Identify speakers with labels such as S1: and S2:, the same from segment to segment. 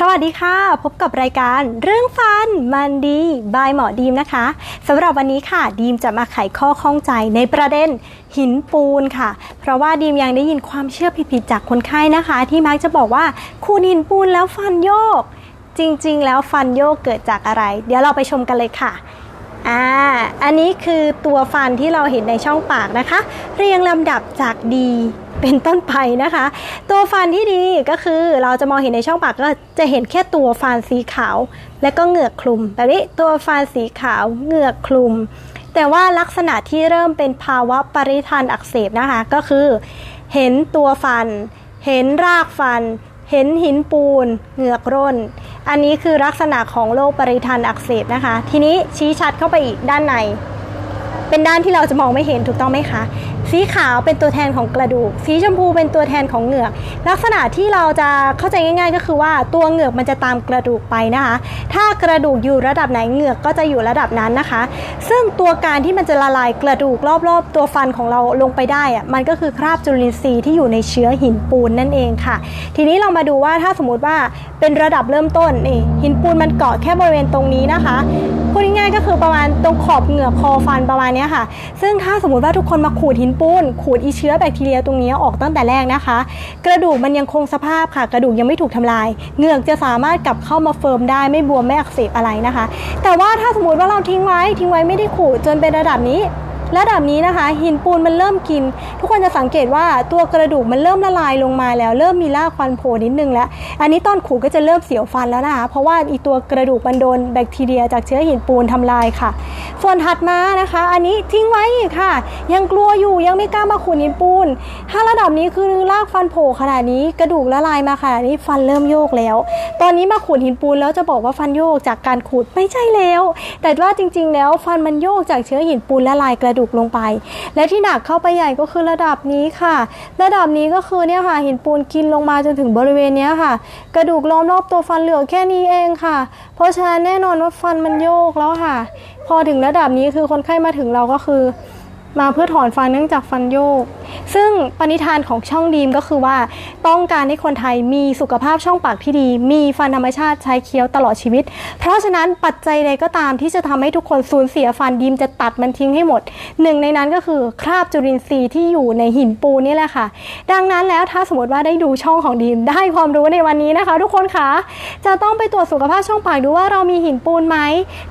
S1: สวัสดีค่ะ พบกับรายการเรื่องฟันมันดีบายหมอดีมนะคะสำหรับวันนี้ค่ะดีมจะมาไขข้อข้องใจในประเด็นหินปูนค่ะ เพราะว่าดีมยังได้ยินความเชื่อผิดๆจากคนไข้นะคะ ที่มักจะบอกว่าคูณหินปูนแล้วฟันโยก จริงๆ แล้วฟันโยกเกิดจากอะไร เดี๋ยวเราไปชมกันเลยค่ะ อ่าอันนี้คือตัวฟันที่เราเห็นในช่องปากนะคะ เรียงลำดับจากดีเป็นต้นไปนะคะ ตัวฟันที่ดีก็คือเราจะมองเห็นในช่องปากก็จะเห็นแค่ตัวฟันสีขาว และก็เหงือกคลุมแบบนี้ตัวฟันสีขาวเหงือกคลุม แต่ว่าลักษณะที่เริ่มเป็นภาวะปริทันอักเสบนะคะ ก็คือเห็นตัวฟัน เห็นรากฟัน เห็นหินปูน เหงือกร่น อันนี้คือลักษณะของโรคปริทันอักเสบนะคะ ทีนี้ชี้ชัดเข้าไปอีกด้านใน เป็นด้านที่เราจะมองไม่เห็นถูกต้องไหมคะ สีขาวเป็นตัวแทนของกระดูก สีชมพูเป็นตัวแทนของเหงือก ลักษณะที่เราจะเข้าใจง่าย ๆ ก็คือว่าตัวเหงือกมันจะตามกระดูกไปนะคะ ถ้ากระดูกอยู่ระดับไหนเหงือกก็จะอยู่ระดับนั้นนะคะ ซึ่งตัวการที่มันจะละลายกระดูกรอบ ๆ ตัวฟันของเราลงไปได้อะมันก็คือคราบจุลินทรีย์ที่อยู่ในเชื้อหินปูนนั่นเองค่ะ ทีนี้เรามาดูว่าถ้าสมมติว่าเป็นระดับเริ่มต้นนี่หินปูนมันเกาะแค่บริเวณตรงนี้นะคะ พูดง่ายๆก็คือประมาณตรงขอบเหงือกคอฟันประมาณนี้ค่ะ ซึ่งถ้าสมมติว่าทุกคนมาขูดหินปูนขูดอีเชื้อแบคทีเรียตรงนี้ออกตั้งแต่แรกนะคะ กระดูกมันยังคงสภาพค่ะ กระดูกยังไม่ถูกทำลาย เหงือกจะสามารถกลับเข้ามาเฟิร์มได้ไม่บวมไม่อักเสบอะไรนะคะ แต่ว่าถ้าสมมติว่าเราทิ้งไว้ทิ้งไว้ไม่ได้ขูดจนเป็นระดับนี้ ระดับนี้นะคะ หินปูนมันเริ่มกิน ทุกคนจะสังเกตว่าตัวกระดูกมันเริ่มละลายลงมาแล้ว เริ่มมีรากฟันโผล่นิดนึงแล้ว อันนี้ตอนขูดก็จะเริ่มเสียวฟันแล้วนะคะ เพราะว่าอีตัวกระดูกมันโดนแบคทีเรีย จากเชื้อหินปูนทำลายค่ะ ส่วนถัดมานะคะ อันนี้ทิ้งไว้อีกค่ะ ยังกลัวอยู่ยังไม่กล้ามาขูดหินปูน ถ้าระดับนี้คือรากฟันโผล่ขนาดนี้กระดูกละลายมาขนาดนี้ฟันเริ่มโยกแล้ว ตอนนี้มาขูดหินปูนแล้วจะบอกว่าฟันโยกจากการขูดไม่ใช่แล้ว แต่ว่าจริง ๆ แล้วฟันมันโยกจากเชื้อหินปูนละลายกระดุกลงไป และที่หนักเข้าไปใหญ่ก็คือระดับนี้ค่ะ ระดับนี้ก็คือเนี่ยค่ะหินปูนกินลงมาจนถึงบริเวณนี้ค่ะ กระดูกล้อมรอบตัวฟันเหลือแค่นี้เองค่ะ เพราะฉะนั้นแน่นอนว่าฟันมันโยกแล้วค่ะ พอถึงระดับนี้คือคนไข้มาถึงเราก็คือ มาเพื่อถอนฟันเนื่องจากฟันโยก ซึ่งปณิธานของช่องดีมก็คือว่า ต้องการให้คนไทยมีสุขภาพช่องปากที่ดี มีฟันธรรมชาติใช้เคี้ยวตลอดชีวิต เพราะฉะนั้นปัจจัยใดก็ตามที่จะทำให้ทุกคนสูญเสียฟันดีมจะตัดมันทิ้งให้หมด หนึ่งในนั้นก็คือคราบจุลินทรีย์ที่อยู่ในหินปูนนี่แหละค่ะ ดังนั้นแล้วถ้าสมมติว่าได้ดูช่องของดีมได้ความรู้ในวันนี้นะคะ ทุกคนคะจะต้องไปตรวจสุขภาพช่องปากดูว่าเรามีหินปูนไหม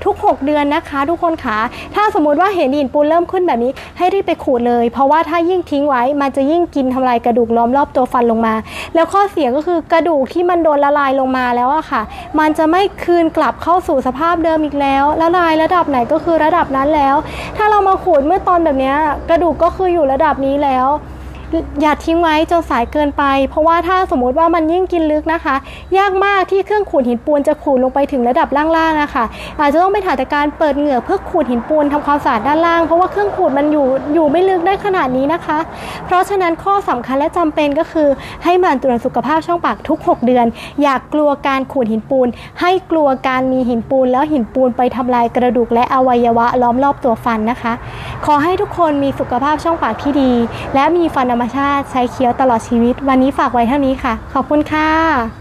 S1: ทุก 6 เดือนนะคะ ทุกคนคะถ้าสมมติว่าเห็นหินปูนเริ่มขึ้นแบบนี้ให้รีบไปขูดเลย เพราะว่าถ้ายิ่งทิ้งไว้มันจะยิ่งกินทำลายกระดูกล้อมรอบตัวฟันลงมา แล้วข้อเสียก็คือกระดูกที่มันโดนละลายลงมาแล้วอะค่ะ มันจะไม่คืนกลับเข้าสู่สภาพเดิมอีกแล้ว ละลายระดับไหนก็คือระดับนั้นแล้ว ถ้าเรามาขูดเมื่อตอนแบบนี้กระดูกก็คืออยู่ระดับนี้แล้ว อย่าทิ้งไว้จนสายเกินไป เพราะว่าถ้าสมมติว่ามันยิ่งกินลึกนะคะ ยากมากที่เครื่องขูดหินปูนจะขูดลงไปถึงระดับล่างๆนะคะ อาจจะต้องไปถ่ายแต่การเปิดเหงือกเพื่อขูดหินปูนทำความสะอาดด้านล่าง เพราะว่าเครื่องขูดมันอยู่อยู่ไม่ลึกได้ขนาดนี้นะคะ เพราะฉะนั้นข้อสำคัญและจำเป็นก็คือให้มั่นตรวจสุขภาพช่องปากทุก 6 เดือน อย่ากกลัวการขูดหินปูน ให้กลัวการมีหินปูน แล้วหินปูนไปทำลายกระดูกและอวัยวะล้อมรอบตัวฟันนะคะ ขอให้ทุกคนมีสุขภาพช่องปากที่ดี และมีฟันธรรมชาติใช้เคี้ยวตลอดชีวิต วันนี้ฝากไว้เท่านี้ค่ะ ขอบคุณค่ะ